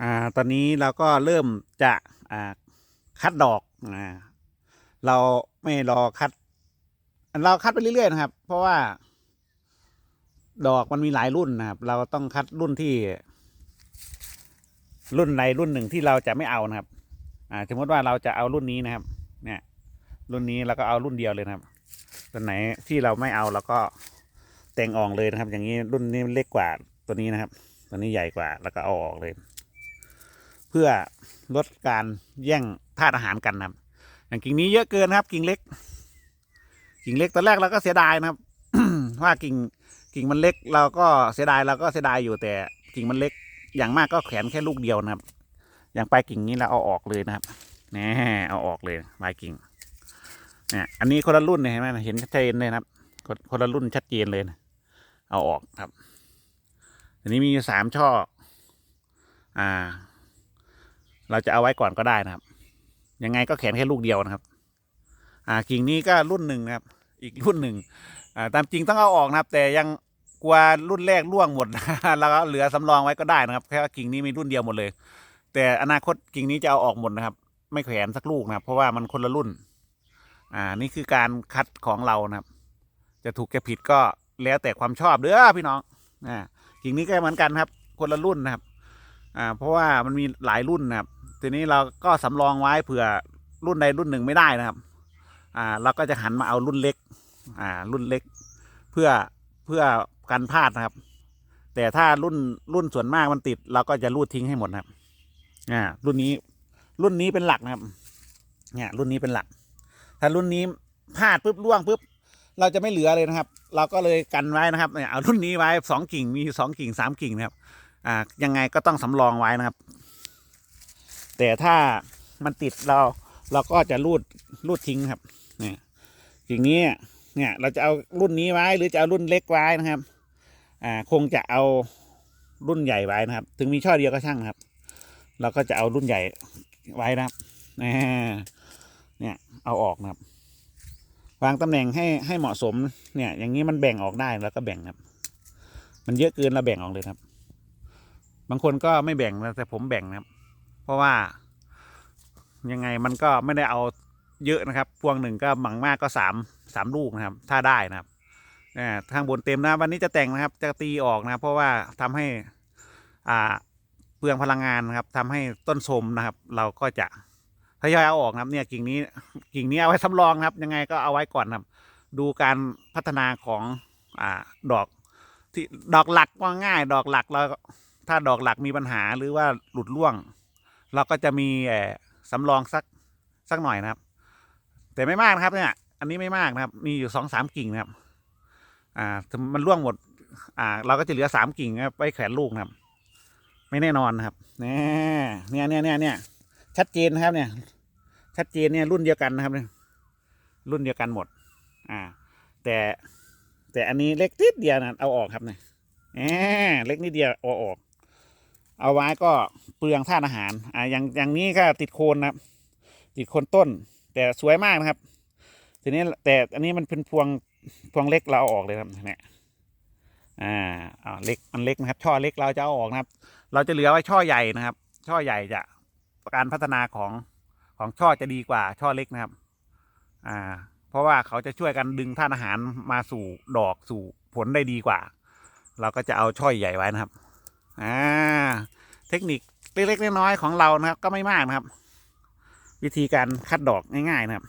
อ่าตอนนี้เราก็เริ่มจะอ่าคัดดอกอ่าเราไม่รอคัด เราคัดไปเรื่อยๆนะครับ เพราะว่าดอกมันมีหลายรุ่นนะครับ เราต้องคัดรุ่นที่ รุ่นใดรุ่นหนึ่งที่เราจะไม่เอานะครับ อ่า สมมติว่าเราจะเอารุ่นนี้นะครับ เนี่ย รุ่นนี้เราก็เอารุ่นเดียวเลยนะครับตัวไหนที่เราไม่เอาเราก็แต่งออกเลยนะครับ อย่างนี้รุ่นนี้เล็กกว่าตัวนี้นะครับ ตัวนี้ใหญ่กว่าแล้วก็เอาออกเลย เพื่อลดการแย่งธาตุอาหารกันนะครับ อย่างกิ่งนี้เยอะเกินนะครับกิ่งเล็ก กิ่งเล็กตอนแรกเราก็เสียดายนะครับว่ากิ่งกิ่งมันเล็กเราก็เสียดายเราก็เสียดายอยู่แต่กิ่งมันเล็กอย่างมากก็แขนแค่ลูกเดียวนะครับ อย่างปลายกิ่งนี้เราเอาออกเลยนะครับแน่เอาออกเลยปลายกิ่งเนี่ยอันนี้คนละรุ่นเนี่ยเห็นไหมเห็นชัดเจนเลยนะครับ คนคนละรุ่นชัดเจนเลยนะเอาออกครับ อันนี้มีสามช่อ อ่า เราจะเอาไว้ก่อนก็ได้นะครับ ยังไงก็แขนแค่ลูกเดียวนะครับ อ่ากิ่งนี้ก็รุ่นหนึ่งนะครับ อีกรุ่นหนึ่งอ่าตามจริงต้องเอาออกนะครับ แต่ยังกลัวรุ่นแรกร่วงหมดแล้วก็เหลือสำรองไว้ก็ได้นะครับแค่ว่ากิ่งนี้มีรุ่นเดียวหมดเลย แต่อนาคตกิ่งนี้จะเอาออกหมดนะครับ ไม่แขวนสักลูกนะครับ เพราะว่ามันคนละรุ่น อ่า นี่คือการคัดของเรานะครับ จะถูกจะผิดก็แล้วแต่ความชอบเด้อพี่น้อง อ่ากิ่งนี้ก็เหมือนกันครับ คนละรุ่นนะครับ อ่า เพราะว่ามันมีหลายรุ่นนะครับ ทีนี้เราก็สำรองไว้เผื่อรุ่นใดรุ่นหนึ่งไม่ได้นะครับอ่าเราก็จะหันมาเอารุ่นเล็กอ่ารุ่นเล็ก เพื่อเพื่อกันพลาดนะครับ แต่ถ้ารุ่นรุ่นส่วนมากมันติด เราก็จะรูดทิ้งให้หมดนะครับอ่ารุ่นนี้รุ่นนี้เป็นหลักนะครับ เนี่ยรุ่นนี้เป็นหลัก ถ้ารุ่นนี้พลาดปุ๊บล่วงปุ๊บเราจะไม่เหลือเลยนะครับ เราก็เลยกันไว้นะครับเนี่ยเอารุ่นนี้ไว้สองกิ่งมีสองกิ่งสามกิ่งนะครับอ่ายังไงก็ต้องสำรองไว้นะครับ แต่ถ้ามันติดเราเราก็จะรูดรูดทิ้งครับเนี่ยกิ่งนี้เนี่ยเราจะเอารุ่นนี้ไว้หรือจะเอารุ่นเล็กไว้นะครับ อ่าคงจะเอารุ่นใหญ่ไว้นะครับ ถึงมีช่อเดียวก็ช่างครับ เราก็จะเอารุ่นใหญ่ไว้นะครับเนี่ยเอาออกนะครับ วางตำแหน่งให้ให้เหมาะสมเนี่ย อย่างนี้มันแบ่งออกได้แล้วก็แบ่งครับ มันเยอะเกินเราแบ่งออกเลยครับ บางคนก็ไม่แบ่งนะแต่ผมแบ่งนะครับ เพราะว่า ยังไงมันก็ไม่ได้เอาเยอะนะครับ พวงหนึ่งก็หมั่งมากก็สามสามลูกนะครับ ถ้าได้นะครับอ่าข้างบนเต็มนะวันนี้จะแต่งนะครับ จะตีออกนะครับ เพราะว่าทำให้อ่าเปลืองพลังงานนะครับทำให้ต้นสมนะครับ เราก็จะทยอยเอาออกนะครับ เนี่ยกิ่งนี้กิ่งนี้เอาไว้สำรองนะครับ ยังไงก็เอาไว้ก่อนนะครับ ดูการพัฒนาของอ่าดอกที่ดอกหลักว่าง่าย ดอกหลักเราถ้าดอกหลักมีปัญหาหรือว่าหลุดร่วง เราก็จะมีสำรองสักสักหน่อยนะครับ แต่ไม่มากนะครับ เนี่ย อันนี้ไม่มากนะครับ มีอยู่สองสามกิ่งนะครับ อ่ามันร่วงหมด อ่า เราก็จะเหลือสามกิ่งนะครับไว้แขวนลูกนะครับ ไม่แน่นอนนะครับเนี่ยเนี่ยเนี่ยเนี่ยชัดเจนนะครับ เนี่ย ชัดเจนเนี่ยรุ่นเดียวกันนะครับเนี่ยรุ่นเดียวกันหมด อ่า แต่แต่อันนี้เล็กนิดเดียวนะเอาออกครับเนี่ยเล็กนิดเดียวเอาออก เอาไว้ก็เปลืองธาตุอาหารอ่าอย่างอย่างนี้ก็ติดโคนนะครับติดโคนต้น แต่สวยมากนะครับ ทีนี้แต่อันนี้มันเป็นพวงพวงเล็กเราเอาออกเลยครับเนี่ยอ่าอ่าเล็กมันเล็กนะครับ ช่อเล็กเราจะเอาออกนะครับ เราจะเหลือไว้ช่อใหญ่นะครับ ช่อใหญ่จะการพัฒนาของของช่อจะดีกว่าช่อเล็กนะครับ อ่า เพราะว่าเขาจะช่วยกันดึงธาตุอาหารมาสู่ดอกสู่ผลได้ดีกว่า เราก็จะเอาช่อใหญ่ไว้นะครับ อ่า เทคนิคเล็กๆน้อยๆของเรานะครับ ก็ไม่มากนะครับ วิธีการคัดดอกง่ายๆนะครับ